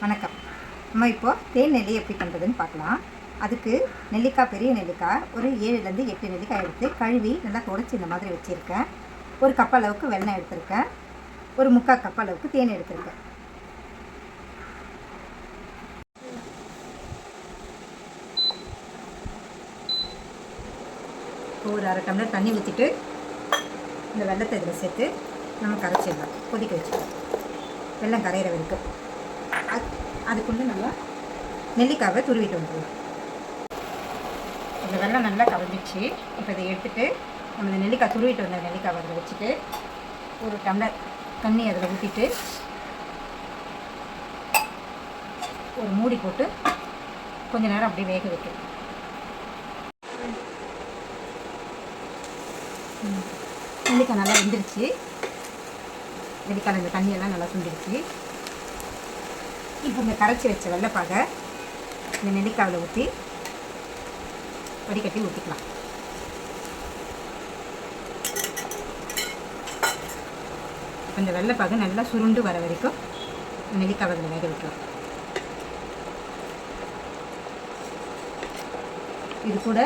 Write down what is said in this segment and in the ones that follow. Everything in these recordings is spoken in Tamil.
வணக்கம். நம்ம இப்போது தேன் நெல்லி எப்படி பண்ணுறதுன்னு பார்க்கலாம். அதுக்கு நெல்லிக்காய் பெரிய நெல்லிக்காய் ஒரு ஏழுலேருந்து எட்டு நெல்லிக்காய் எடுத்து கழுவி நல்லா தொடச்சி இந்த மாதிரி வச்சுருக்கேன். ஒரு கப் அளவுக்கு வெண்ணெய் எடுத்திருக்கேன். ஒரு முக்கால் கப் அளவுக்கு தேன் எடுத்திருக்கேன். ஒரு அரை டம்ளர் தண்ணி ஊற்றிட்டு இந்த வெள்ளத்தை இதில் சேர்த்து நம்ம கரைச்சிடலாம். கொதிக்க வச்சுக்கலாம். வெள்ளம் கரையிற வரைக்கும். அதுக்குள்ளே நல்லா நெல்லிக்காவை துருவிட்டு வந்துடலாம். இந்த வெள்ளம் நல்லா கரைஞ்சிச்சு இப்போ இதை எடுத்துட்டு நம்ம இந்த நெல்லிக்காய் துருவிட்டு வந்த நெல்லிக்காவை அதில் வச்சுட்டு ஒரு டம்ளர் தண்ணி அதில் ஊற்றிட்டு ஒரு மூடி போட்டு கொஞ்ச நேரம் அப்படியே வேக வைக்கணும். ம். நெல்லிக்காய் நல்லா வெந்துருச்சு. நெல்லிக்காய் இந்த தண்ணியெல்லாம் நல்லா சுண்டிருச்சு. இப்போ இந்த கரைச்சி வச்ச வெள்ளைப்பாகை இந்த நெல்லிக்காவில் ஊற்றி வடிகட்டி ஊற்றிக்கலாம் இப்போ இந்த வெள்ளைப்பாகு நல்லா சுருண்டு வர வரைக்கும் இந்த நெல்லிக்காவை அதில் வேக வைக்கலாம். இது கூட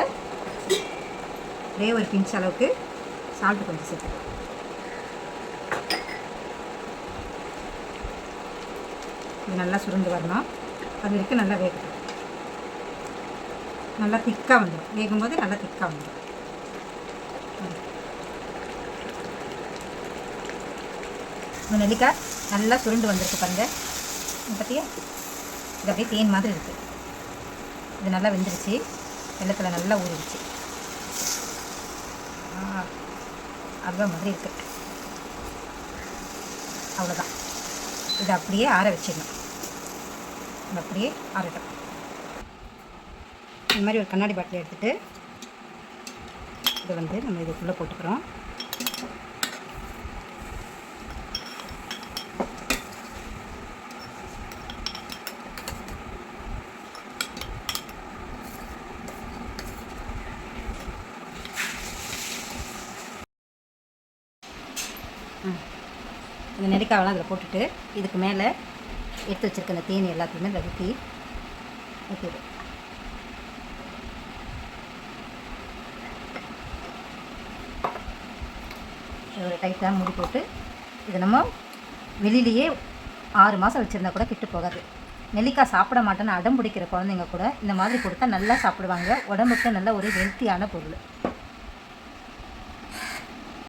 ஒரே ஒரு பிஞ்ச் அளவுக்கு சால்ட்டு கொஞ்சம் சேர்த்துக்கலாம். இது நல்லா சுருண்டு வரணும் அது வரைக்கும் நல்லா வேகட்டும். நல்லா திக்காக வந்துடும். வேகும்போது நல்லா திக்காக வந்துடும். இந்த நெல்லிக்காய் நல்லா சுருண்டு வந்திருக்கு பாருங்கள் பார்த்தியா இது அப்படியே தேன் மாதிரி இருக்குது இது நல்லா வெந்துருச்சு. வெள்ளத்தில் நல்லா ஊறிடுச்சு. ஆ, அல்வா மாதிரி இருக்குது அவ்வளோதான் இதை அப்படியே ஆற வச்சிடணும். இது அப்படியே ஆறட்டும். இந்த மாதிரி ஒரு கண்ணாடி பாட்டில் எடுத்துகிட்டு இதை வந்து நம்ம இதுக்குள்ளே போட்டுக்கிறோம். இந்த நெல்லிக்காவெல்லாம் அதில் போட்டுட்டு இதுக்கு மேலே எடுத்து வச்சுருக்க இந்த தேனி எல்லாத்தையுமே அதில் ஊற்றி ஊற்றிடு ஒரு டைட்டாக மூடி போட்டு இது நம்ம வெளியிலேயே ஆறு மாதம் வச்சுருந்தா கூட கிட்டு போகாது. நெல்லிக்காய் சாப்பிட மாட்டேன்னு அடம் பிடிக்கிற குழந்தைங்க கூட இந்த மாதிரி கொடுத்தா நல்லா சாப்பிடுவாங்க. உடம்புக்கு நல்ல ஒரு ஹெல்த்தியான பொருள்.